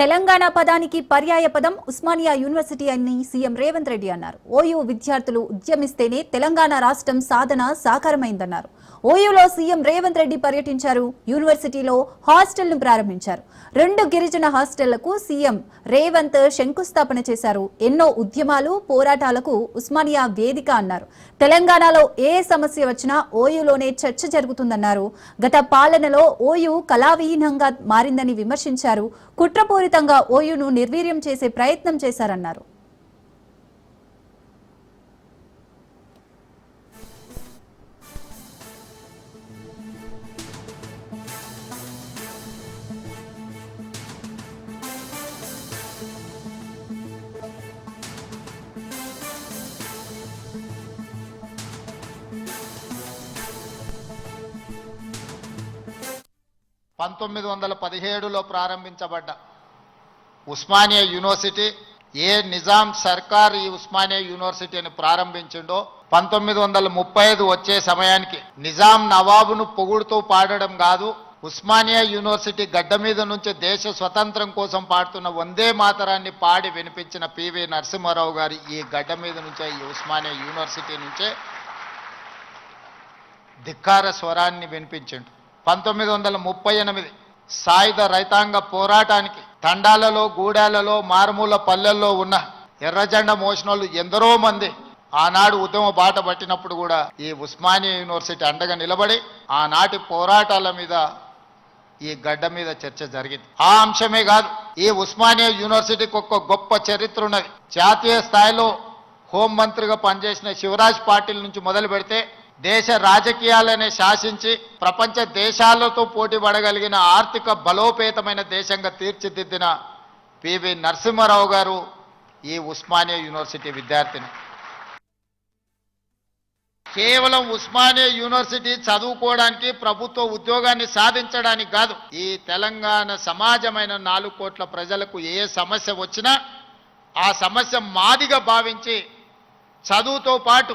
తెలంగాణ పదానికి పర్యాయ పదం ఉస్మానియా యూనివర్సిటీ అని సీఎం రేవంత్ రెడ్డి అన్నారు. ఓయూ విద్యార్థులు ఉద్యమిస్తేనే తెలంగాణ రాష్ట్రం సాధన సాకారమైందన్నారు. ఓయూలో సీఎం రేవంత్ రెడ్డి పర్యటించారు. యూనివర్సిటీలో హాస్టల్ను ప్రారంభించారు. రెండు గిరిజన హాస్టళ్ళకు సీఎం రేవంత్ శంకుస్థాపన చేశారు. ఎన్నో ఉద్యమాలు పోరాటాలకు ఉస్మానియా వేదిక అన్నారు. తెలంగాణలో ఏ సమస్య వచ్చినా ఓయూలోనే చర్చ జరుగుతుందన్నారు. గత పాలనలో ఓయూ కళావిహీనంగా మారిందని విమర్శించారు. కుట్రపూరితంగా ఓయూను నిర్వీర్యం చేసే ప్రయత్నం చేశారన్నారు. పంతొమ్మిది వందల పదిహేడులో ప్రారంభించబడ్డ ఉస్మానియా యూనివర్సిటీ ఏ నిజాం సర్కార్ ఈ ఉస్మానియా యూనివర్సిటీని ప్రారంభించిండో పంతొమ్మిది వందల ముప్పై ఐదు వచ్చే సమయానికి నిజాం నవాబును పొగుడుతూ పాడడం కాదు ఉస్మానియా యూనివర్సిటీ గడ్డ మీద నుంచి దేశ స్వతంత్రం కోసం పాడుతున్న వందే మాతరాన్ని పాడి వినిపించిన పివి నరసింహారావు గారి ఈ గడ్డ మీద నుంచే ఈ ఉస్మానియా యూనివర్సిటీ నుంచే ధిక్కార స్వరాన్ని వినిపించిండు. పంతొమ్మిది వందల ముప్పై ఎనిమిది సాయుధ రైతాంగ పోరాటానికి తండాలలో గూడాలలో మారుమూల పల్లెల్లో ఉన్న ఎర్రజెండ మోసినోళ్ళు ఎందరో మంది ఆనాడు ఉద్యమ బాట పట్టినప్పుడు కూడా ఈ ఉస్మానియా యూనివర్సిటీ అండగా నిలబడి ఆనాటి పోరాటాల మీద ఈ గడ్డ మీద చర్చ జరిగింది. ఆ అంశమే కాదు ఈ ఉస్మానియా యూనివర్సిటీకి ఒక గొప్ప చరిత్ర ఉన్నది. జాతీయ స్థాయిలో హోం మంత్రిగా పనిచేసిన శివరాజ్ పాటిల్ నుంచి మొదలు పెడితే దేశ రాజకీయాలని శాసించి ప్రపంచ దేశాలతో పోటీ పడగలిగిన ఆర్థిక బలోపేతమైన దేశంగా తీర్చిదిద్దిన పివి నరసింహారావు గారు ఈ ఉస్మానియా యూనివర్సిటీ విద్యార్థిని. కేవలం ఉస్మానియా యూనివర్సిటీ చదువుకోవడానికి ప్రభుత్వ ఉద్యోగాన్ని సాధించడానికి కాదు ఈ తెలంగాణ సమాజమైన నాలుగు కోట్ల ప్రజలకు ఏ సమస్య వచ్చినా ఆ సమస్య మాదిగా భావించి చదువుతో పాటు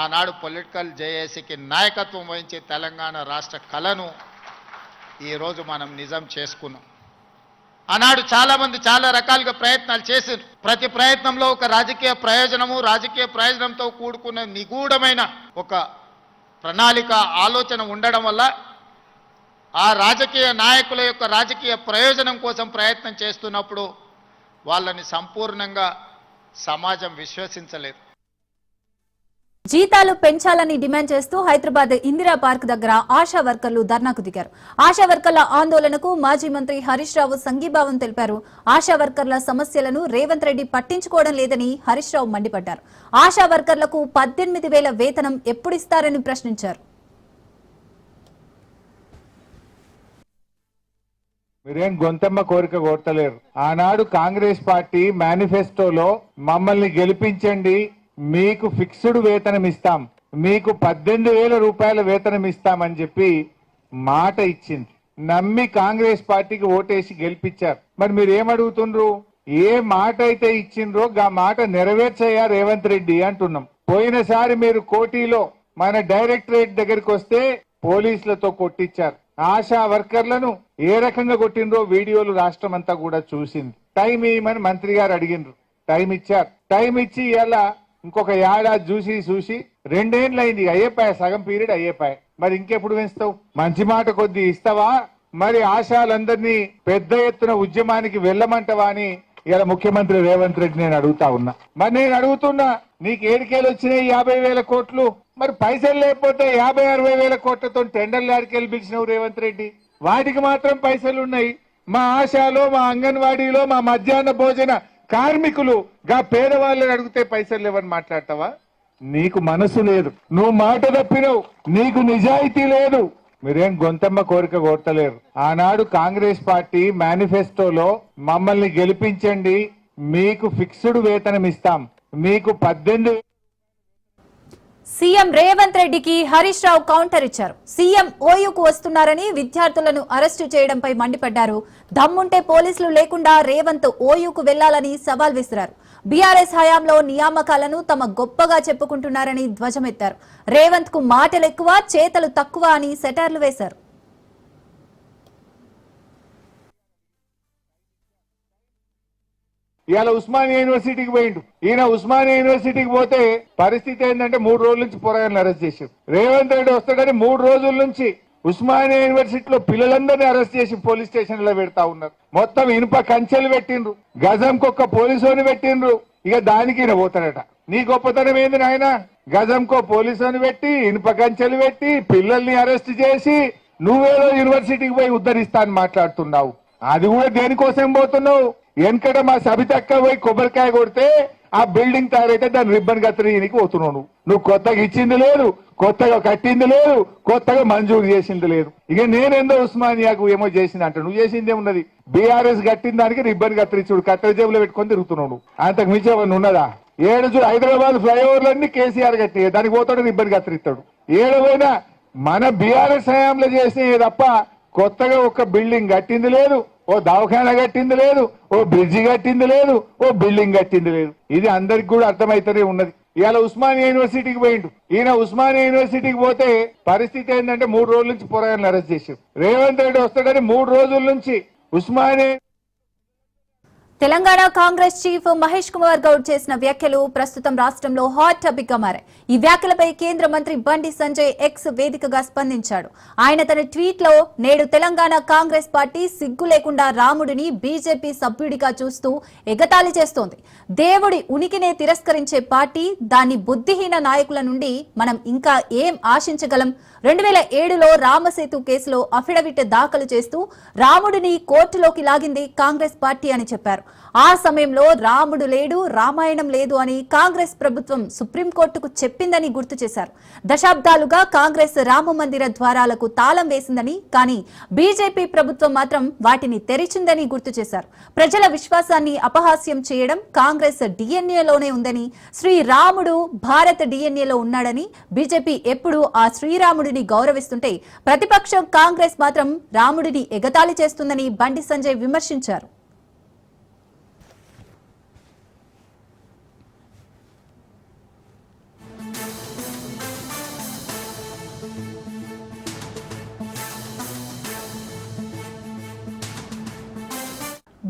ఆనాడు పొలిటికల్ జేఏసీకి నాయకత్వం వహించి తెలంగాణ రాష్ట్ర కళను ఈరోజు మనం నిజం చేసుకున్నాం. ఆనాడు చాలామంది చాలా రకాలుగా ప్రయత్నాలు చేశారు. ప్రతి ప్రయత్నంలో ఒక రాజకీయ ప్రయోజనము రాజకీయ ప్రయోజనంతో కూడుకున్న నిగూఢమైన ఒక ప్రణాళిక ఆలోచన ఉండడం వల్ల ఆ రాజకీయ నాయకుల యొక్క రాజకీయ ప్రయోజనం కోసం ప్రయత్నం చేస్తున్నప్పుడు వాళ్ళని సంపూర్ణంగా సమాజం విశ్వసించలేదు. జీతాలు పెంచాలని డిమాండ్ చేస్తూ హైదరాబాద్ ఇందిరా పార్క్ దగ్గర ఆశా వర్కర్లు ధర్నాకు దిగారు. ఆశా వర్కర్ల ఆందోళనకు మాజీ మంత్రి హరీష్ రావు సంఘీభావం తెలిపారు. ఆశా వర్కర్ల సమస్యలను రేవంత్ రెడ్డి పట్టించుకోవడం లేదని హరీష్ రావు మండిపడ్డారు. ఆశా వర్కర్లకు పద్దెనిమిది వేల వేతనం ఎప్పుడిస్తారని ప్రశ్నించారు. మీరేం గొంతమ్మ కోరిక కోరతలేరు. ఆనాడు కాంగ్రెస్ పార్టీ మేనిఫెస్టోలో మమ్మల్ని గెలిపించండి మీకు ఫిక్స్డ్ వేతనం ఇస్తాం మీకు పద్దెనిమిది వేల రూపాయల వేతనం ఇస్తామని చెప్పి మాట ఇచ్చింది. నమ్మి కాంగ్రెస్ పార్టీకి ఓటేసి గెలిపించారు. మరి మీరు ఏమడుగుతుండ్రు ఏ మాట అయితే ఇచ్చిండ్రో ఆ మాట నెరవేర్చయ్యా రేవంత్ రెడ్డి అంటున్నాం. పోయినసారి మీరు కోటిలో మన డైరెక్టరేట్ దగ్గరికి వస్తే పోలీసులతో కొట్టించారు. ఆశా వర్కర్లను ఏ రకంగా కొట్టిండ్రో వీడియోలు రాష్ట్రం అంతా కూడా చూసింది. టైం ఇవ్వమని మంత్రి గారు అడిగిండ్రు. టైం ఇచ్చారు. టైం ఇచ్చి ఇలా ఇంకొక ఏడాది చూసి చూసి రెండేళ్ళు అయింది అయ్యేపాయ సగం పీరియడ్ అయ్యేపాయ మరి ఇంకెప్పుడు పెంచుతావు? మంచి మాట కొద్ది ఇస్తావా? మరి ఆశాలందరినీ పెద్ద ఎత్తున ఉద్యమానికి వెళ్ళమంటవా అని ఇలా ముఖ్యమంత్రి రేవంత్ రెడ్డి నేను అడుగుతా ఉన్నా. మరి నేను అడుగుతున్నా నీకు ఏడికేలు వచ్చినాయి యాభై వేల కోట్లు? మరి పైసలు లేకపోతే యాభై అరవై వేల కోట్లతో టెండర్లు ఆడికెళ్ళి పిలిచినావు రేవంత్ రెడ్డి? వాటికి మాత్రం పైసలు ఉన్నాయి మా ఆశాలో మా అంగన్వాడీలో మా మధ్యాహ్న భోజన కార్మికులు గా పేదవాళ్ళని అడిగితే పైసలు లేవని మాట్లాడతావా? నీకు మనసు లేదు. నువ్వు మాట తప్పినవు. నీకు నిజాయితీ లేదు. మీరేం గొంతమ్మ కోరిక కోరతలేరు. ఆనాడు కాంగ్రెస్ పార్టీ మేనిఫెస్టోలో మమ్మల్ని గెలిపించండి. మీకు ఫిక్స్డ్ వేతనం ఇస్తాం. మీకు పద్దెనిమిది సీఎం రేవంత్ రెడ్డికి హరీష్ రావు కౌంటర్ ఇచ్చారు. సీఎం ఓయూకు వస్తున్నారని విద్యార్థులను అరెస్టు చేయడంపై మండిపడ్డారు. దమ్ముంటే పోలీసులు లేకుండా రేవంత్ ఓయూకు వెళ్ళాలని సవాల్ విసిరారు. బీఆర్ఎస్ హయాంలో నియామకాలను తమ గొప్పగా చెప్పుకుంటున్నారని ధ్వజమెత్తారు. రేవంత్కు మాటలు ఎక్కువ చేతలు తక్కువ అని సెటర్లు వేశారు. ఇవాళ ఉస్మానియా యూనివర్సిటీకి పోయిండు. ఈయన ఉస్మానియా యూనివర్సిటీకి పోతే పరిస్థితి ఏంటంటే మూడు రోజుల నుంచి పోరాయాలను అరెస్ట్ చేశారు. రేవంత్ రెడ్డి వస్తాడని మూడు రోజుల నుంచి ఉస్మానియా యూనివర్సిటీలో పిల్లలందరినీ అరెస్ట్ చేసి పోలీస్ స్టేషన్లో పెడతా ఉన్నారు. మొత్తం ఇనుప కంచెలు పెట్టిండ్రు. గజంకొక్క పోలీసుని పెట్టిండ్రు. ఇక దానికి పోతాడట. నీ గొప్పతనం ఏంది నాయన? గజంకో పోలీసుని పెట్టి ఇనుప కంచెలు పెట్టి పిల్లల్ని అరెస్ట్ చేసి నువ్వేదో యూనివర్సిటీకి పోయి ఉద్ధరిస్తా అని మాట్లాడుతున్నావు. అది కూడా దేనికోసం పోతున్నావు? వెనకట మా సబితక్క పోయి కొబ్బరికాయ కొడితే ఆ బిల్డింగ్ తయారైతే దాన్ని రిబ్బన్ కత్తిరీనికి పోతున్నావు నువ్వు. నువ్వు కొత్తగా ఇచ్చింది లేదు కొత్తగా కట్టింది లేదు కొత్తగా మంజూరు చేసింది లేదు. ఇక నేనేందో ఉస్మానియాకు ఏమో చేసింది అంట నువ్వు చేసింది ఏమున్నది? బీఆర్ఎస్ కట్టిన దానికి రిబ్బన్ కత్తిరించుడు కత్తెర జేబులో పెట్టుకొని తిరుగుతున్నావు నువ్వు. అంతకు మించి ఏమన్నా ఉన్నదా? ఏడు చూడు హైదరాబాద్ ఫ్లైఓవర్లన్నీ కేసీఆర్ కట్టి దానికి పోతాడు రిబ్బన్ కత్తిరిస్తాడు ఏడు మన బీఆర్ఎస్ హయాంలో చేసినవి తప్ప కొత్తగా ఒక బిల్డింగ్ కట్టింది లేదు ఓ దవాఖాన కట్టింది లేదు ఓ బ్రిడ్జి కట్టింది లేదు ఓ బిల్డింగ్ కట్టింది లేదు. ఇది అందరికి కూడా అర్థమైతేనే ఉన్నది. ఇవాళ ఉస్మానియా యూనివర్సిటీకి పోయిండు. ఈయన ఉస్మానియా యూనివర్సిటీకి పోతే పరిస్థితి ఏంటంటే మూడు రోజుల నుంచి పోరాయాలను అరెస్ట్ చేశారు. రేవంత్ రెడ్డి వస్తాడని మూడు రోజుల నుంచి ఉస్మానియా తెలంగాణ కాంగ్రెస్ చీఫ్ మహేష్ కుమార్ గౌడ్ చేసిన వ్యాఖ్యలు ప్రస్తుతం రాష్ట్రంలో హాట్ టాపిక్గా మారాయి. ఈ వ్యాఖ్యలపై కేంద్ర మంత్రి బండి సంజయ్ ఎక్స్ వేదికగా స్పందించాడు. ఆయన తన ట్వీట్లో నేడు తెలంగాణ కాంగ్రెస్ పార్టీ సిగ్గు లేకుండా రాముడిని బీజేపీ సభ్యుడిగా చూస్తూ ఎగతాళి చేస్తోంది. దేవుడి ఉనికినే తిరస్కరించే పార్టీ దాని బుద్ధిహీన నాయకుల నుండి మనం ఇంకా ఏం ఆశించగలం? రెండు వేల ఏడులో రామసేతు కేసులో అఫిడవిట్ దాఖలు చేస్తూ రాముడిని కోర్టులోకి లాగింది కాంగ్రెస్ పార్టీ అని చెప్పారు. ఆ సమయంలో రాముడు లేడు రామాయణం లేదు అని కాంగ్రెస్ ప్రభుత్వం సుప్రీంకోర్టుకు చెప్పిందని గుర్తు చేశారు. దశాబ్దాలుగా కాంగ్రెస్ రామ మందిర ద్వారాలకు తాళం వేసిందని కానీ బీజేపీ ప్రభుత్వం మాత్రం వాటిని తెరిచిందని గుర్తు చేశారు. ప్రజల విశ్వాసాన్ని అపహాస్యం చేయడం కాంగ్రెస్ డిఎన్ఏలోనే ఉందని శ్రీరాముడు భారత డిఎన్ఏలో ఉన్నాడని బీజేపీ ఎప్పుడు ఆ శ్రీరాముడిని గౌరవిస్తుంటే ప్రతిపక్షం కాంగ్రెస్ మాత్రం రాముడిని ఎగతాళి చేస్తుందని బండి సంజయ్ విమర్శించారు.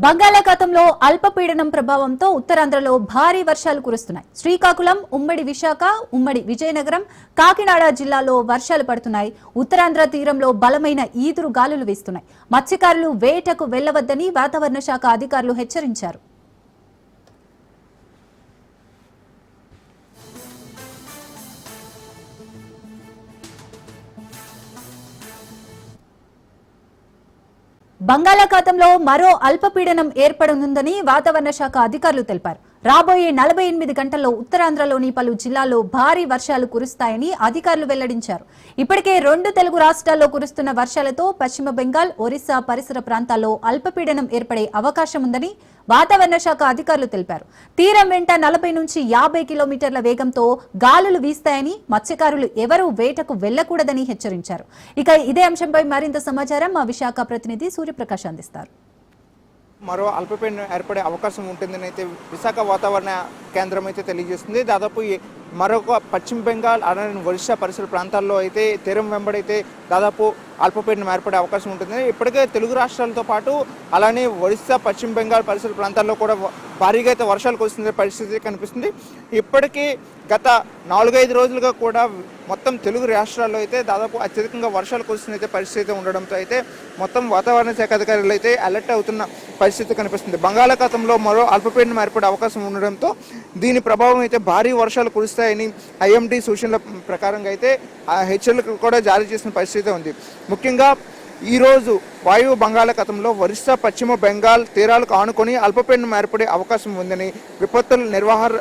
బంగాళాఖాతంలో అల్పపీడనం ప్రభావంతో ఉత్తరాంధ్రలో భారీ వర్షాలు కురుస్తున్నాయి. శ్రీకాకుళం ఉమ్మడి విశాఖ ఉమ్మడి విజయనగరం కాకినాడ జిల్లాలో వర్షాలు పడుతున్నాయి. ఉత్తరాంధ్ర తీరంలో బలమైన ఈదురు గాలులు వీస్తున్నాయి. మత్స్యకారులు వేటకు వెళ్ళవద్దని వాతావరణ శాఖ అధికారులు హెచ్చరించారు. బంగాళాఖాతంలో మరో అల్పపీడనం ఏర్పడనుందని వాతావరణ శాఖ అధికారులు తెలిపారు. రాబోయే నలభై ఎనిమిది గంటల్లో ఉత్తరాంధ్రలోని పలు జిల్లాల్లో భారీ వర్షాలు కురుస్తాయని అధికారులు వెల్లడించారు. ఇప్పటికే రెండు తెలుగు రాష్ట్రాల్లో కురుస్తున్న వర్షాలతో పశ్చిమ బెంగాల్ ఒరిస్సా పరిసర ప్రాంతాల్లో అల్పపీడనం ఏర్పడే అవకాశం ఉందని వాతావరణ శాఖ అధికారులు తెలిపారు. తీరం వెంట నలభై నుంచి యాభై కిలోమీటర్ల వేగంతో గాలులు వీస్తాయని మత్స్యకారులు ఎవరూ వేటకు వెళ్ళకూడదని హెచ్చరించారు. ఇక ఇదే అంశంపై మరింత సమాచారం మా విశాఖ ప్రతినిధి సూర్యప్రకాష్ అందిస్తారు. మరో అల్పపీడనం ఏర్పడే అవకాశం ఉంటుందని అయితే విశాఖ వాతావరణ కేంద్రం అయితే తెలియజేస్తుంది. దాదాపు మరొక పశ్చిమ బెంగాల్ అలానే ఒరిస్సా పరిసర ప్రాంతాల్లో అయితే తీరం వెంబడైతే దాదాపు అల్పపీడనం ఏర్పడే అవకాశం ఉంటుంది. ఇప్పటికే తెలుగు రాష్ట్రాలతో పాటు అలానే ఒరిస్సా పశ్చిమ బెంగాల్ పరిసర ప్రాంతాల్లో కూడా భారీగా అయితే వర్షాలు కురుస్తున్న పరిస్థితి కనిపిస్తుంది. ఇప్పటికీ గత నాలుగైదు రోజులుగా కూడా మొత్తం తెలుగు రాష్ట్రాల్లో అయితే దాదాపు అత్యధికంగా వర్షాలు కురుస్తున్న అయితే పరిస్థితి ఉండడంతో అయితే మొత్తం వాతావరణ శాఖ అధికారులు అయితే అలర్ట్ అవుతున్న పరిస్థితి కనిపిస్తుంది. బంగాళాఖాతంలో మరో అల్పపీడనం ఏర్పడే అవకాశం ఉండడంతో దీని ప్రభావం అయితే భారీ వర్షాలు వస్తాయని ఐఎండీ సూచనల ప్రకారంగా అయితే ఆ హెచ్చరికలు కూడా జారీ చేసిన పరిస్థితి ఉంది. ముఖ్యంగా ఈరోజు వాయువు బంగాళాఖాతంలో ఒరిస్సా పశ్చిమ బెంగాల్ తీరాలకు ఆనుకొని అల్పపీడనం ఏర్పడే అవకాశం ఉందని విపత్తుల నిర్వహణ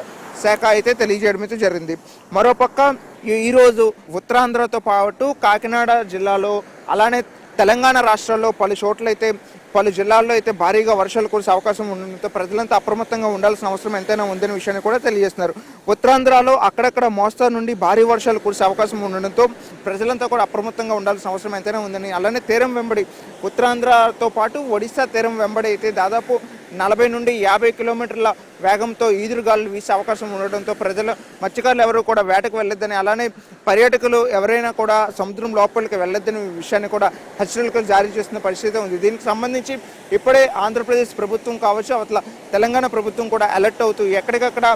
శాఖ అయితే తెలియజేయడం అయితే జరిగింది. మరోపక్క ఈ- ఈరోజు ఉత్తరాంధ్రతో పాటు కాకినాడ జిల్లాలో అలానే తెలంగాణ రాష్ట్రాల్లో పలు చోట్లయితే పలు జిల్లాల్లో అయితే భారీగా వర్షాలు కురిసే అవకాశం ఉండడంతో ప్రజలంతా అప్రమత్తంగా ఉండాల్సిన అవసరం ఎంతైనా ఉందనే విషయాన్ని కూడా తెలియజేస్తున్నారు. ఉత్తరాంధ్రలో అక్కడక్కడ మోస్తరు నుండి భారీ వర్షాలు కురిసే అవకాశం ఉండడంతో ప్రజలంతా కూడా అప్రమత్తంగా ఉండాల్సిన అవసరం ఎంతైనా ఉందని అలానే తీరం వెంబడి ఉత్తరాంధ్రతో పాటు ఒడిశా తీరం వెంబడి అయితే దాదాపు నలభై నుండి యాభై కిలోమీటర్ల వేగంతో ఈదురుగాలు వీసే అవకాశం ఉండడంతో ప్రజలు మత్స్యకారులు ఎవరు కూడా వేటకు వెళ్ళొద్దని అలానే పర్యాటకులు ఎవరైనా కూడా సముద్రం లోపలికి వెళ్ళొద్దని విషయాన్ని కూడా హెచ్చరికలు జారీ చేస్తున్న పరిస్థితి ఉంది. దీనికి సంబంధించి ఇప్పుడే ఆంధ్రప్రదేశ్ ప్రభుత్వం కావచ్చు అవతల తెలంగాణ ప్రభుత్వం కూడా అలర్ట్ అవుతూ ఎక్కడికక్కడ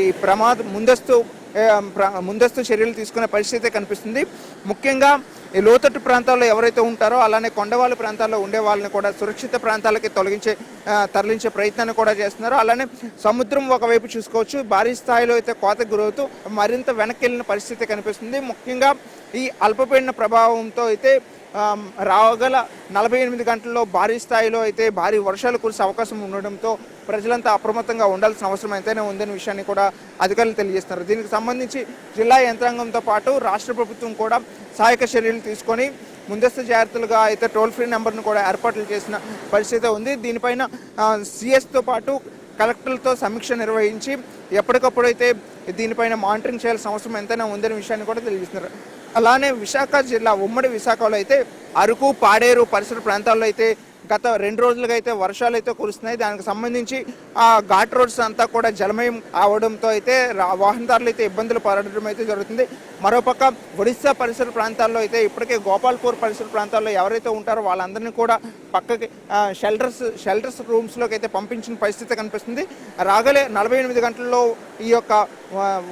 ఈ ప్రమాద ముందస్తు ముందస్తు చర్యలు తీసుకునే పరిస్థితి కనిపిస్తుంది. ముఖ్యంగా ఈ లోతట్టు ప్రాంతాల్లో ఎవరైతే ఉంటారో అలానే కొండవాళ్ళ ప్రాంతాల్లో ఉండే వాళ్ళని కూడా సురక్షిత ప్రాంతాలకి తొలగించే తరలించే ప్రయత్నాన్ని కూడా చేస్తున్నారు. అలానే సముద్రం ఒకవైపు చూసుకోవచ్చు. భారీ స్థాయిలో అయితే కోతకు గురవుతూ మరింత వెనక్కి వెళ్ళిన పరిస్థితి కనిపిస్తుంది. ముఖ్యంగా ఈ అల్పపీడన ప్రభావంతో అయితే రాగల నలభై ఎనిమిది గంటల్లో భారీ స్థాయిలో అయితే భారీ వర్షాలు కురిసే అవకాశం ఉండడంతో ప్రజలంతా అప్రమత్తంగా ఉండాల్సిన అవసరం ఎంతైనా ఉందనే విషయాన్ని కూడా అధికారులు తెలియజేస్తున్నారు. దీనికి సంబంధించి జిల్లా యంత్రాంగంతో పాటు రాష్ట్ర ప్రభుత్వం కూడా సహాయక చర్యలు తీసుకొని ముందస్తు జాగ్రత్తలుగా అయితే టోల్ ఫ్రీ నెంబర్ను కూడా ఏర్పాట్లు చేసిన పరిస్థితి ఉంది. దీనిపైన సిఎస్తో పాటు కలెక్టర్లతో సమీక్ష నిర్వహించి ఎప్పటికప్పుడు అయితే దీనిపైన మానిటరింగ్ చేయాల్సిన అవసరం ఎంతైనా ఉందనే విషయాన్ని కూడా తెలియజేస్తున్నారు. అలానే విశాఖ జిల్లా ఉమ్మడి విశాఖలో అయితే అరకు పాడేరు పరిసర ప్రాంతాల్లో అయితే గత రెండు రోజులుగా అయితే వర్షాలు అయితే కురుస్తున్నాయి. దానికి సంబంధించి ఆ ఘాట్ రోడ్స్ అంతా కూడా జలమయం అవడంతో అయితే రా- వాహనదారులు అయితే ఇబ్బందులు పడడం అయితే జరుగుతుంది. మరోపక్క ఒడిశా పరిసర ప్రాంతాల్లో అయితే ఇప్పటికే గోపాల్పూర్ పరిసర ప్రాంతాల్లో ఎవరైతే ఉంటారో వాళ్ళందరినీ కూడా పక్కకి షెల్టర్స్ షెల్టర్స్ రూమ్స్లోకి అయితే పంపించిన పరిస్థితి కనిపిస్తుంది. రాగలే నలభై ఎనిమిది గంటల్లో ఈ యొక్క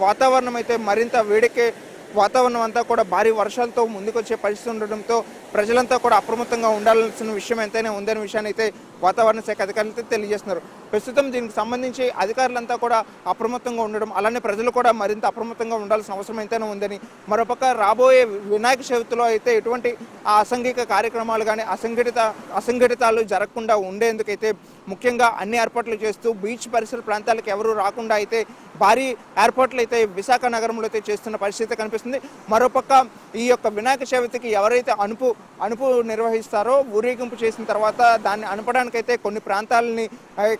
వాతావరణం అయితే మరింత వేడెక్కే వాతావరణం అంతా కూడా భారీ వర్షాలతో ముందుకొచ్చే పరిస్థితి ఉండడంతో ప్రజలంతా కూడా అప్రమత్తంగా ఉండాల్సిన విషయం ఎంతైనా ఉందనే విషయాన్ని అయితే వాతావరణ శాఖ అధికారులతో తెలియజేస్తున్నారు. ప్రస్తుతం దీనికి సంబంధించి అధికారులంతా కూడా అప్రమత్తంగా ఉండడం అలానే ప్రజలు కూడా మరింత అప్రమత్తంగా ఉండాల్సిన అవసరం అయితేనే ఉందని మరోపక్క రాబోయే వినాయక చవితిలో అయితే ఎటువంటి ఆ అసంఘిక కార్యక్రమాలు కానీ అసంఘటిత అసంఘటితాలు జరగకుండా ఉండేందుకైతే ముఖ్యంగా అన్ని ఏర్పాట్లు చేస్తూ బీచ్ పరిసర ప్రాంతాలకు ఎవరు రాకుండా అయితే భారీ ఏర్పాట్లు అయితే విశాఖ నగరంలో అయితే చేస్తున్న పరిస్థితి కనిపిస్తుంది. మరోపక్క ఈ యొక్క వినాయక చవితికి ఎవరైతే అనుపు అనుపు నిర్వహిస్తారో ఊరేగింపు చేసిన తర్వాత దాన్ని ప్రస్తుతానికైతే కొన్ని ప్రాంతాలని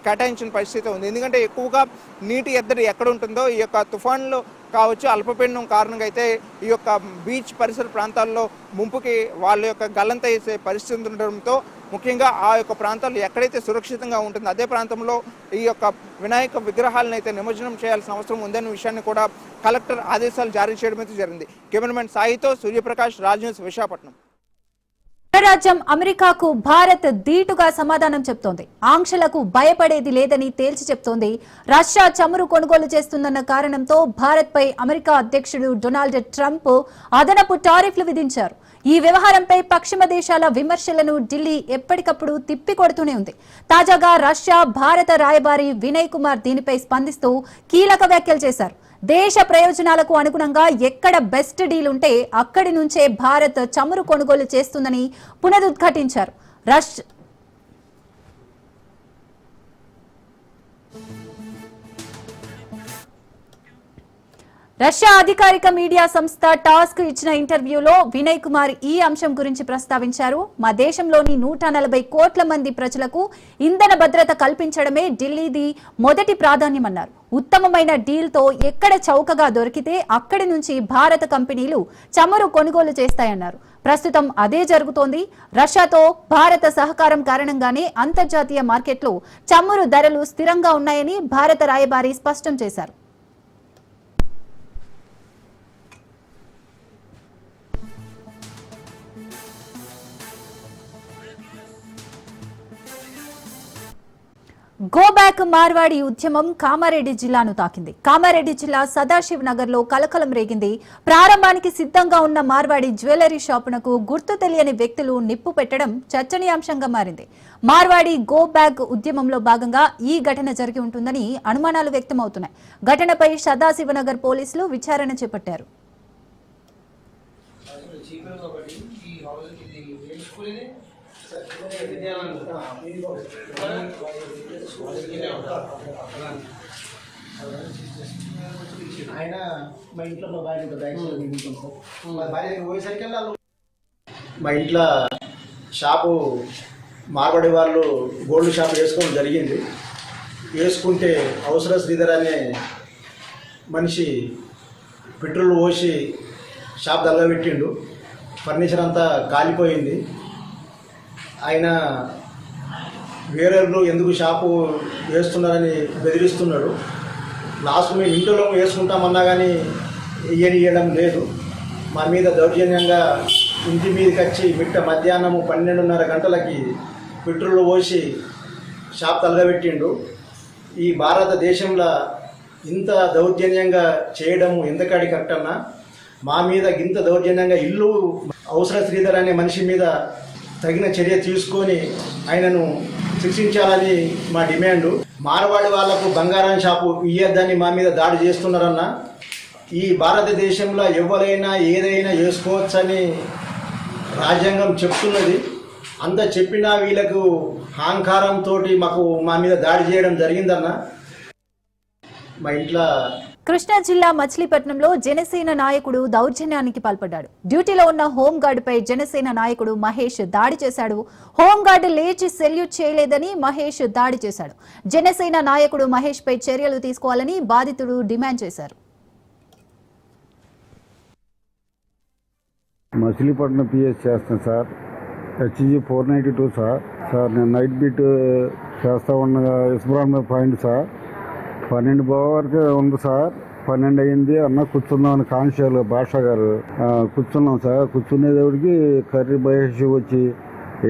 కేటాయించిన పరిస్థితి ఉంది. ఎందుకంటే ఎక్కువగా నీటి ఎద్దడి ఎక్కడ ఉంటుందో ఈ యొక్క తుఫాన్లు కావచ్చు అల్పపీడనం కారణంగా అయితే ఈ యొక్క బీచ్ పరిసర ప్రాంతాల్లో ముంపుకి వాళ్ళ యొక్క గల్లంత వేసే పరిస్థితి ఉండడంతో ముఖ్యంగా ఆ యొక్క ప్రాంతాలు ఎక్కడైతే సురక్షితంగా ఉంటుందో అదే ప్రాంతంలో ఈ యొక్క వినాయక విగ్రహాలను అయితే నిమజ్జనం చేయాల్సిన అవసరం ఉందనే విషయాన్ని కూడా కలెక్టర్ ఆదేశాలు జారీ చేయడం అయితే జరిగింది. కెమెరామెన్ సాయితో సూర్యప్రకాష్ రాజ్ న్యూస్ విశాఖపట్నం. రాజ్యం అమెరికాకు భారత్ ధీటుగా సమాధానం చెప్తోంది. ఆంక్షలకు భయపడేది లేదని తేల్చి చెప్తోంది. రష్యా చమురు కొనుగోలు చేస్తుందన్న కారణంతో భారత్పై అమెరికా అధ్యక్షుడు డొనాల్డ్ ట్రంప్ అదనపు టారిఫ్లు విధించారు. ఈ వ్యవహారంపై పశ్చిమ దేశాల విమర్శలను ఢిల్లీ ఎప్పటికప్పుడు తిప్పికొడుతూనే ఉంది. తాజాగా రష్యా భారత రాయబారి వినయ్ కుమార్ దీనిపై స్పందిస్తూ కీలక వ్యాఖ్యలు చేశారు. దేశ ప్రయోజనాలకు అనుగుణంగా ఎక్కడ బెస్ట్ డీల్ ఉంటే అక్కడి నుంచే భారత్ చమురు కొనుగోలు చేస్తుందని పునరుద్ఘాటించారు. రష్ రష్యా అధికారిక మీడియా సంస్థ టాస్క్ ఇచ్చిన ఇంటర్వ్యూలో వినయ్ కుమార్ ఈ అంశం గురించి ప్రస్తావించారు. మా దేశంలోని నూట నలభై కోట్ల మంది ప్రజలకు ఇంధన భద్రత కల్పించడమే ఢిల్లీది మొదటి ప్రాధాన్యమన్నారు. ఉత్తమమైన డీల్తో ఎక్కడ చౌకగా దొరికితే అక్కడి నుంచి భారత కంపెనీలు చమురు కొనుగోలు చేస్తాయన్నారు. ప్రస్తుతం అదే జరుగుతోంది. రష్యాతో భారత సహకారం కారణంగానే అంతర్జాతీయ మార్కెట్లో చమురు ధరలు స్థిరంగా ఉన్నాయని భారత రాయబారి స్పష్టం చేశారు. గో బ్యాక్ మార్వాడి ఉద్యమం కామారెడ్డి జిల్లాను తాకింది. కామారెడ్డి జిల్లా సదాశివ్ నగర్లో కలకలం రేగింది ప్రారంభానికి సిద్ధంగా ఉన్న మార్వాడి జ్యువెలరీ షాపునకు గుర్తు తెలియని వ్యక్తులు నిప్పు పెట్టడం చర్చనీయాంశంగా మారింది మార్వాడి గో బ్యాక్ ఉద్యమంలో భాగంగా ఈ ఘటన జరిగి ఉంటుందని అనుమానాలు వ్యక్తమవుతున్నాయి. ఘటనపై సదాశివనగర్ పోలీసులు విచారణ చేపట్టారు ఆయన మా ఇంట్లో మా భార్య ఉంటుంది మా భార్య పోయేసరికి వాళ్ళు మా ఇంట్లో షాపు మార్వాడి వాళ్ళు గోల్డ్ షాప్ వేసుకోవడం జరిగింది. వేసుకుంటే అవసర శ్రీధర్ అనే మనిషి పెట్రోల్ పోసి షాప్ దల్లబెట్టిండు ఫర్నిచర్ అంతా కాలిపోయింది. ఆయన వేరేళ్ళు ఎందుకు షాపు వేస్తున్నారని బెదిరిస్తున్నాడు. లాస్ట్ మేము ఇంట్లో వేసుకుంటామన్నా కానీ ఇయ్యడం లేదు. మా మీద దౌర్జన్యంగా ఇంటి మీదకి వచ్చి మిట్ట మధ్యాహ్నము పన్నెండున్నర గంటలకి పెట్రోల్ పోసి షాప్ తలగబెట్టిండు. ఈ భారతదేశంలో ఇంత దౌర్జన్యంగా చేయడం ఎంతకాడి కరెక్ట్ అన్నా? మా మీద ఇంత దౌర్జన్యంగా ఇల్లు అవసర శ్రీధర్ అనే మనిషి మీద తగిన చర్య తీసుకొని ఆయనను శిక్షించాలని మా డిమాండ్. మారవాడి వాళ్ళకు బంగారం షాపు ఇయ్యద్దని మా మీద దాడి చేస్తున్నారన్న ఈ భారతదేశంలో ఎవరైనా ఏదైనా చేసుకోవచ్చని రాజ్యాంగం చెప్తున్నది. అంత చెప్పినా వీళ్ళకు అహంకారంతో మాకు మా మీద దాడి చేయడం జరిగిందన్న. మా ఇంట్లో కృష్ణా జిల్లా మచిలీపట్నంలో జనసేన నాయకుడు దౌర్జన్యానికి పాల్పడ్డాడు. డ్యూటీలో ఉన్న హోంగార్డుపై జనసేన నాయకుడు మహేష్ దాడి చేశాడు. హోంగార్డు లేచి సెల్యూట్ చేయలేదని మహేష్ దాడి చేశాడు. జనసేన నాయకుడు మహేష్ పై చర్యలు తీసుకోవాలని బాధితుడు డిమాండ్ చేశారు. మచిలీపట్నం పిఎస్ చేస్తాను sir. HG four ninety two sir. Sir నేను నైట్ బీట్ చేస్తా ఉన్న ఇస్బ్రాన్ పాయింట్ సార్. పన్నెండు వరకు ఉంది సార్. పన్నెండు అయింది అన్న కూర్చుందామని కాన్షియల్ భాష గారు. కూర్చున్నాం సార్. కూర్చునేదేవుడికి కర్రీ మహేష్ వచ్చి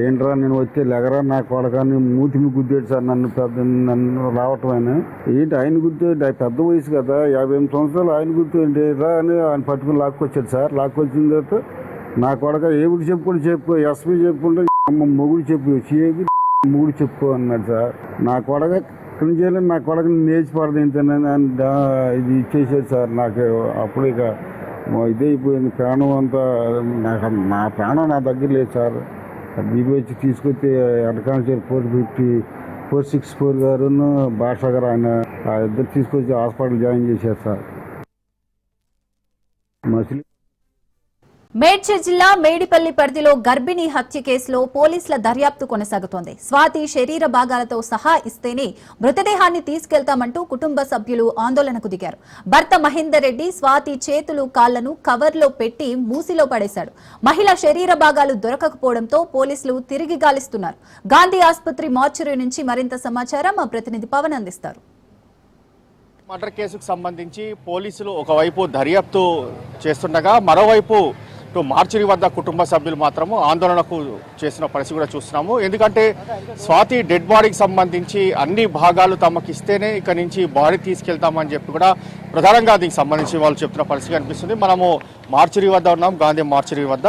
ఏంట్రా నేను వచ్చి లెగరా నా కొడకాన్ని మూతిమి గుద్దేడు సార్ నన్ను పెద్ద నన్ను రావటం ఆయన ఏంటి ఆయన గుర్తు పెద్ద వయసు కదా. యాభై ఎనిమిది సంవత్సరాలు ఆయన గుర్తు ఏంటి? రా అని ఆయన పట్టుకుని లాక్కొచ్చాడు సార్. లాక్కొచ్చిన తర్వాత నా కొడక ఏమిటి చెప్పుకుంటే చెప్పు ఎస్పీ చెప్పుకుంటే అమ్మ మొగుడు చెప్పు సిఐకి మొగుడు చెప్పు అన్నాడు సార్. నా కొడక క్లీన్ చేయాలని నా కొడుకుని నేర్చి పడదు దా- ఇది ఇచ్చేసాడు సార్. నాకు అప్పుడు ఇక ఇదైపోయింది ప్రాణం అంతా నాకు నా ప్రాణం నా దగ్గర లేదు సార్. బీబీ వచ్చి తీసుకొచ్చి అడ్కాన్షియల్ four fifty four six four గారును Basha గారు ఆయన ఆ ఇద్దరు తీసుకొచ్చి హాస్పిటల్ జాయిన్ చేశారు సార్. మసిలి మేడ్చల్ జిల్లా మేడిపల్లి పరిధిలో గర్భిణీ హత్య కేసులో పోలీసుల దర్యాప్తు కొనసాగుతోంది. స్వాతి శరీర భాగాలతో సహా ఇస్తేనే మృతదేహాన్ని తీసుకెళ్తామంటూ కుటుంబ సభ్యులు ఆందోళనకు దిగారు. భర్త మహేందర్ రెడ్డి స్వాతి చేతులు కాళ్ళను కవర్లో పెట్టి మూసిలో పడేశాడు. మహిళ శరీర భాగాలు దొరకకపోవడంతో పోలీసులు తిరిగి గాలిస్తున్నారు. గాంధీ ఆసుపత్రి మార్చురీ నుంచి మరింత సమాచారం మా ప్రతినిధి పవన్ అందిస్తారు. మర్డర్ కేసుకు సంబంధించి పోలీసులు ఒకవైపు దర్యాప్తు చేస్తుండగా మరోవైపు మార్చురి వద్ద కుటుంబ సభ్యులు మాత్రము ఆందోళనకు చేసిన పరిస్థితి కూడా చూస్తున్నాము. ఎందుకంటే స్వాతి డెడ్ బాడీకి సంబంధించి అన్ని భాగాలు తమకు ఇస్తేనే ఇక్కడ నుంచి బాడీ తీసుకెళ్తామని చెప్పి కూడా ప్రధానంగా దీనికి సంబంధించి వాళ్ళు చెప్తున్న పరిస్థితి కనిపిస్తుంది. మనము మార్చురి వద్ద ఉన్నాం గాంధీ మార్చురి వద్ద.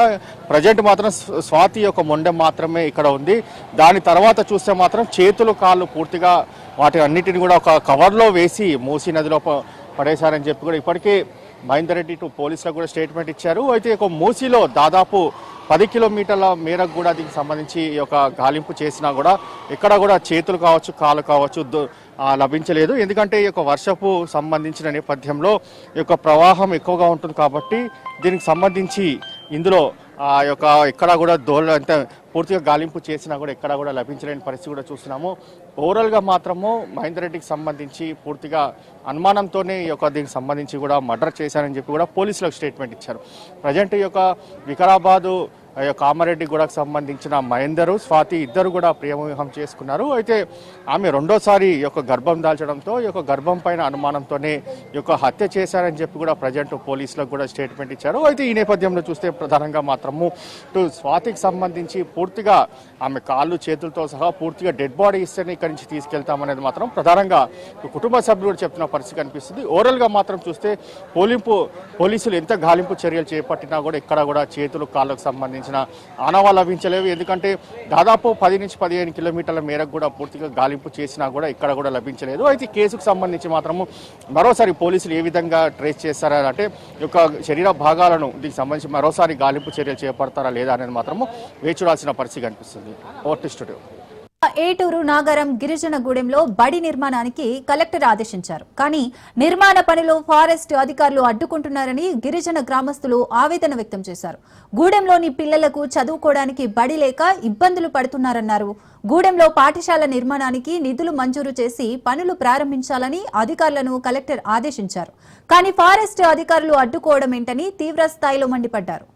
ప్రజెంట్ మాత్రం స్వాతి యొక్క మొండెం మాత్రమే ఇక్కడ ఉంది. దాని తర్వాత చూస్తే మాత్రం చేతులు కాళ్ళు పూర్తిగా వాటి అన్నిటిని కూడా ఒక కవర్లో వేసి మూసీ నదిలో పడేశారని చెప్పి కూడా ఇప్పటికే మహేందర్ రెడ్డి టు పోలీసులకు కూడా స్టేట్మెంట్ ఇచ్చారు. అయితే ఒక మూసీలో దాదాపు పది కిలోమీటర్ల మేరకు కూడా దీనికి సంబంధించి ఈ యొక్క గాలింపు చేసినా కూడా ఎక్కడ కూడా చేతులు కావచ్చు కాలు కావచ్చు లభించలేదు. ఎందుకంటే ఈ యొక్క వర్షపు సంబంధించిన నేపథ్యంలో ఈ యొక్క ప్రవాహం ఎక్కువగా ఉంటుంది కాబట్టి దీనికి సంబంధించి ఇందులో ఆ యొక్క ఎక్కడ కూడా దోళ అంటే పూర్తిగా గాలింపు చేసినా కూడా ఎక్కడ కూడా లభించలేని పరిస్థితి కూడా చూస్తున్నాము. ఓవరాల్గా మాత్రము మహేందర్ రెడ్డికి సంబంధించి పూర్తిగా అనుమానంతోనే ఈ యొక్క దీనికి సంబంధించి కూడా మర్డర్ చేశారని చెప్పి కూడా పోలీసులకు స్టేట్మెంట్ ఇచ్చారు. ప్రజెంట్ ఈ యొక్క వికారాబాదు కామారెడ్డి గూడకు సంబంధించిన మహేందరు స్వాతి ఇద్దరు కూడా ప్రియవివాహం చేసుకున్నారు. అయితే ఆమె రెండోసారి ఈ యొక్క గర్భం దాల్చడంతో ఈ యొక్క గర్భం పైన అనుమానంతోనే ఈ యొక్క హత్య చేశారని చెప్పి కూడా ప్రజెంట్ పోలీసులకు కూడా స్టేట్మెంట్ ఇచ్చారు. అయితే ఈ నేపథ్యంలో చూస్తే ప్రధానంగా మాత్రము ఇటు స్వాతికి సంబంధించి పూర్తిగా ఆమె కాళ్ళు చేతులతో సహా పూర్తిగా డెడ్ బాడీ ఇస్తేనే ఇక్కడి నుంచి తీసుకెళ్తామనేది మాత్రం ప్రధానంగా కుటుంబ సభ్యులు కూడా చెప్తున్న పరిస్థితి కనిపిస్తుంది. ఓవరాల్గా మాత్రం చూస్తే పోలింపు పోలీసులు ఎంత గాలింపు చర్యలు చేపట్టినా కూడా ఇక్కడ కూడా చేతులు కాళ్ళకు సంబంధించి సంబంధించిన ఆనవాళ్ళు లభించలేవు. ఎందుకంటే దాదాపు పది నుంచి పదిహేను కిలోమీటర్ల మేరకు కూడా పూర్తిగా గాలింపు చేసినా కూడా ఇక్కడ కూడా లభించలేదు. అయితే కేసుకు సంబంధించి మాత్రము మరోసారి పోలీసులు ఏ విధంగా ట్రేస్ చేస్తారా అంటే యొక్క శరీర భాగాలను దీనికి సంబంధించి మరోసారి గాలింపు చర్యలు చేపడతారా లేదా అనేది మాత్రము వేచి చూడాల్సిన పరిస్థితి కనిపిస్తుంది. OT studio. ఏటూరు నాగారం గిరిజనగూడెంలో బడి నిర్మాణానికి కలెక్టర్ ఆదేశించారు. కానీ నిర్మాణ పనిలో ఫారెస్ట్ అధికారులు అడ్డుకుంటున్నారని గిరిజన గ్రామస్తులు ఆవేదన వ్యక్తం చేశారు. గూడెంలోని పిల్లలకు చదువుకోవడానికి బడి లేక ఇబ్బందులు పడుతున్నారన్నారు. గూడెంలో పాఠశాల నిర్మాణానికి నిధులు మంజూరు చేసి పనులు ప్రారంభించాలని అధికారులను కలెక్టర్ ఆదేశించారు. కానీ ఫారెస్ట్ అధికారులు అడ్డుకోవడం ఏంటని తీవ్ర స్థాయిలో మండిపడ్డారు.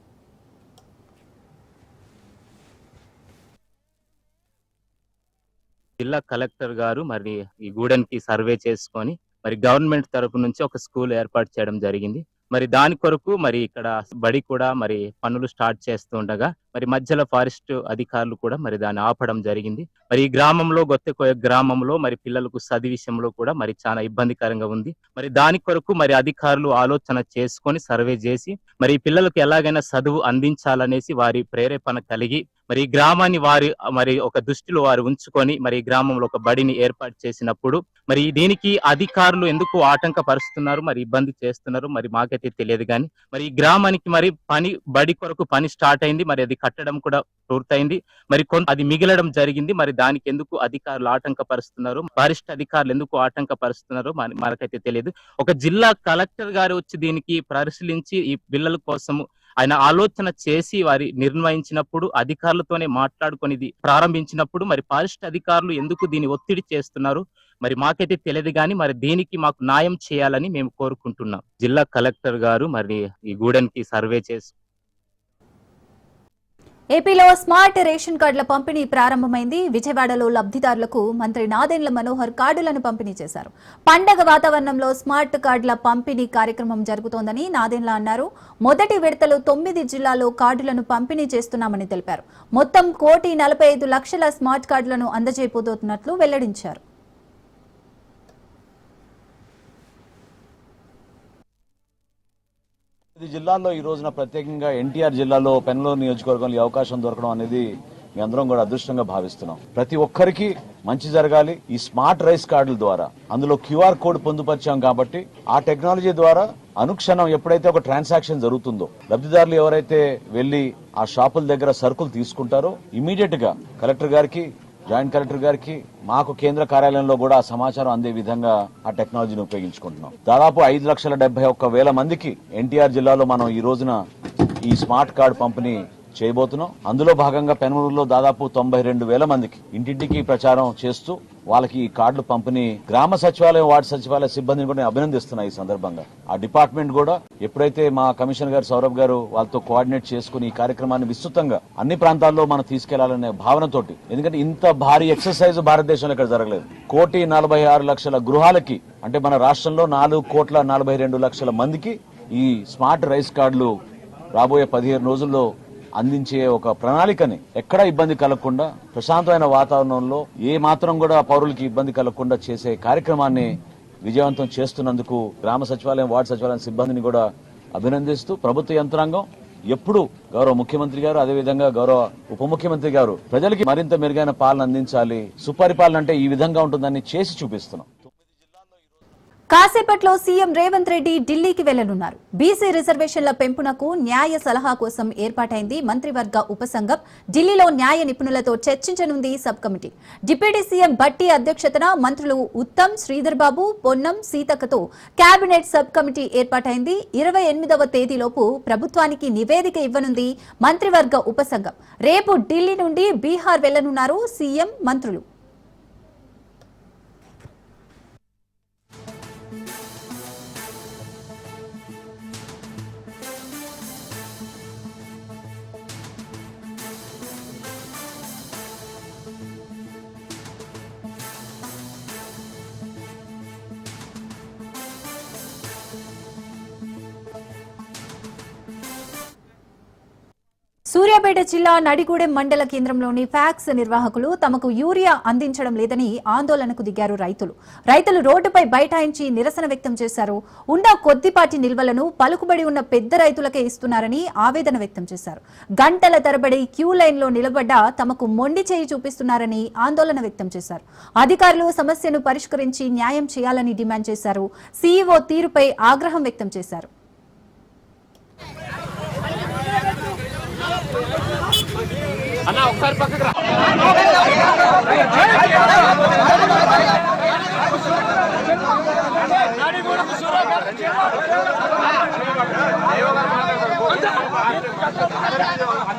జిల్లా కలెక్టర్ గారు మరి ఈ గూడెన్కి సర్వే చేసుకొని మరి గవర్నమెంట్ తరపు నుంచి ఒక స్కూల్ ఏర్పాటు చేయడం జరిగింది. మరి దాని కొరకు మరి ఇక్కడ బడి కూడా మరి పనులు స్టార్ట్ చేస్తుండగా మరి మధ్యలో ఫారెస్ట్ అధికారులు కూడా మరి దాన్ని ఆపడం జరిగింది. మరి ఈ గ్రామంలో గొత్తెకోయ గ్రామంలో మరి పిల్లలకు చదువు విషయంలో కూడా మరి చాలా ఇబ్బందికరంగా ఉంది. మరి దాని కొరకు మరి అధికారులు ఆలోచన చేసుకొని సర్వే చేసి మరి పిల్లలకు ఎలాగైనా చదువు అందించాలనేసి వారి ప్రేరేపణ కలిగి మరి ఈ గ్రామాన్ని వారి మరి ఒక దృష్టిలో వారు ఉంచుకొని మరి ఈ గ్రామంలో ఒక బడిని ఏర్పాటు చేసినప్పుడు మరి దీనికి అధికారులు ఎందుకు ఆటంకపరుస్తున్నారు మరి ఇబ్బంది చేస్తున్నారు మరి మాకైతే తెలియదు కానీ మరి ఈ గ్రామానికి మరి పని బడి కొరకు పని స్టార్ట్ అయింది మరి అది కట్టడం కూడా పూర్తయింది. మరి కొంత అది మిగిలడం జరిగింది. మరి దానికి ఎందుకు అధికారులు ఆటంకపరుస్తున్నారు? వరిష్ట అధికారులు ఎందుకు ఆటంకపరుస్తున్నారు? మరి మనకైతే తెలియదు. ఒక జిల్లా కలెక్టర్ గారు వచ్చి దీనికి పరిశీలించి ఈ పిల్లల కోసము ఆయన ఆలోచన చేసి వారి నిర్ణయించినప్పుడు అధికారులతోనే మాట్లాడుకొని ఇది ప్రారంభించినప్పుడు మరి పారిష్ట అధికారులు ఎందుకు దీన్ని ఒత్తిడి చేస్తున్నారు? మరి మాకైతే తెలియదు కానీ మరి దీనికి మాకు న్యాయం చేయాలని మేము కోరుకుంటున్నాం. జిల్లా కలెక్టర్ గారు మరి ఈ గూడెన్కి సర్వే చేసి ఏపీలో స్మార్ట్ రేషన్ కార్డుల పంపిణీ ప్రారంభమైంది. విజయవాడలో లబ్ధిదారులకు మంత్రి నాదెండ్ల మనోహర్ కార్డులను పంపిణీ చేశారు. పండగ వాతావరణంలో స్మార్ట్ కార్డుల పంపిణీ కార్యక్రమం జరుగుతోందని నాదెండ్ల అన్నారు. మొదటి విడతలో తొమ్మిది జిల్లాలో కార్డులను పంపిణీ చేస్తున్నామని తెలిపారు. మొత్తం కోటి నలభై ఐదు లక్షల స్మార్ట్ కార్డులను అందజేయబోతున్నట్లు వెల్లడించారు. ఇది జిల్లాల్లో ఈ రోజున ప్రత్యేకంగా ఎన్టీఆర్ జిల్లాలో పెన్లో నియోజకవర్గంలో ఈ అవకాశం దొరకడం అనేది మీ అందరం కూడా అదృష్టంగా భావిస్తున్నాం. ప్రతి ఒక్కరికి మంచి జరగాలి. ఈ స్మార్ట్ రైస్ కార్డుల ద్వారా అందులో క్యూఆర్ కోడ్ పొందుపరిచాం కాబట్టి ఆ టెక్నాలజీ ద్వారా అనుక్షణం ఎప్పుడైతే ఒక ట్రాన్సాక్షన్ జరుగుతుందో లబ్ధిదారులు ఎవరైతే వెళ్ళి ఆ షాపుల దగ్గర సరుకులు తీసుకుంటారో ఇమీడియట్గా కలెక్టర్ గారికి జాయింట్ కలెక్టర్ గారికి మాకు కేంద్ర కార్యాలయంలో కూడా సమాచారం అందే విధంగా ఆ టెక్నాలజీని ఉపయోగించుకుంటున్నాం. దాదాపు ఐదు లక్షల డెబ్బై ఒక్క వేల మందికి ఎన్టీఆర్ జిల్లాలో మనం ఈ రోజున ఈ స్మార్ట్ కార్డు పంపిణీ చేయబోతున్నాం. అందులో భాగంగా పెనమూరులో దాదాపు తొంభై రెండు వేల మందికి ఇంటింటికి ప్రచారం చేస్తూ వాళ్ళకి ఈ కార్డులు పంపిణీ గ్రామ సచివాలయం వార్డు సచివాలయ సిబ్బందిని కూడా అభినందిస్తున్నా ఈ సందర్భంగా. ఆ డిపార్ట్మెంట్ కూడా ఎప్పుడైతే మా కమిషనర్ గారు సౌరభ్ గారు వాళ్ళతో కోఆర్డినేట్ చేసుకుని ఈ కార్యక్రమాన్ని విస్తృతంగా అన్ని ప్రాంతాల్లో మనం తీసుకెళ్ళాలనే భావనతోటి ఎందుకంటే ఇంత భారీ ఎక్సర్సైజ్ భారతదేశంలో ఇక్కడ జరగలేదు. కోటి నలభై ఆరు లక్షల గృహాలకి అంటే మన రాష్ట్రంలో నాలుగు కోట్ల నలభై రెండు లక్షల మందికి ఈ స్మార్ట్ రైస్ కార్డులు రాబోయే పదిహేను రోజుల్లో అందించే ఒక ప్రణాళికని ఎక్కడా ఇబ్బంది కలగకుండా ప్రశాంతమైన వాతావరణంలో ఏ మాత్రం కూడా పౌరులకి ఇబ్బంది కలగకుండా చేసే కార్యక్రమాన్ని విజయవంతం చేస్తున్నందుకు గ్రామ సచివాలయం వార్డు సచివాలయం సిబ్బందిని కూడా అభినందిస్తూ ప్రభుత్వ యంత్రాంగం ఎప్పుడు గౌరవ ముఖ్యమంత్రి గారు అదేవిధంగా గౌరవ ఉప ముఖ్యమంత్రి గారు ప్రజలకి మరింత మెరుగైన పాలన అందించాలి. సుపరిపాలన అంటే ఈ విధంగా ఉంటుందని చేసి చూపిస్తున్నాం. కాసేపట్లో సీఎం రేవంత్ రెడ్డి ఢిల్లీకి వెళ్ళనున్నారు. బీసీ రిజర్వేషన్ల పెంపునకు న్యాయ సలహా కోసం ఏర్పాటైంది మంత్రివర్గ ఉపసంఘం. ఢిల్లీలో న్యాయ నిపుణులతో చర్చించనుంది sub committee. Deputy CM Bhatti అధ్యక్షతన మంత్రులు ఉత్తమ్ శ్రీధర్బాబు పొన్నం సీతక్కతో కేబినెట్ సబ్ కమిటీ ఏర్పాటైంది. ఇరవై ఎనిమిదవ తేదీలోపు ప్రభుత్వానికి నివేదిక ఇవ్వనుంది మంత్రివర్గ ఉపసంఘం. రేపు ఢిల్లీ నుండి బీహార్ వెళ్ళనున్నారు సీఎం మంత్రులు. సూర్యాపేట జిల్లా నడిగూడెం మండల కేంద్రంలోని ఫ్యాక్స్ నిర్వాహకులు తమకు యూరియా అందించడం లేదని ఆందోళనకు దిగారు రైతులు. రైతులు రోడ్డుపై బైఠాయించి నిరసన వ్యక్తం చేశారు. ఉన్న కొద్దిపాటి నిల్వలను పలుకుబడి ఉన్న పెద్ద రైతులకే ఇస్తున్నారని ఆవేదన వ్యక్తం చేశారు. గంటల తరబడి క్యూ లైన్లో నిలబడ్డ తమకు మొండి చేయి చూపిస్తున్నారని ఆందోళన వ్యక్తం చేశారు. అధికారులు సమస్యను పరిష్కరించి న్యాయం చేయాలని డిమాండ్ చేశారు. సీఈఓ తీరుపై ఆగ్రహం వ్యక్తం చేశారు. యూరియా అన్న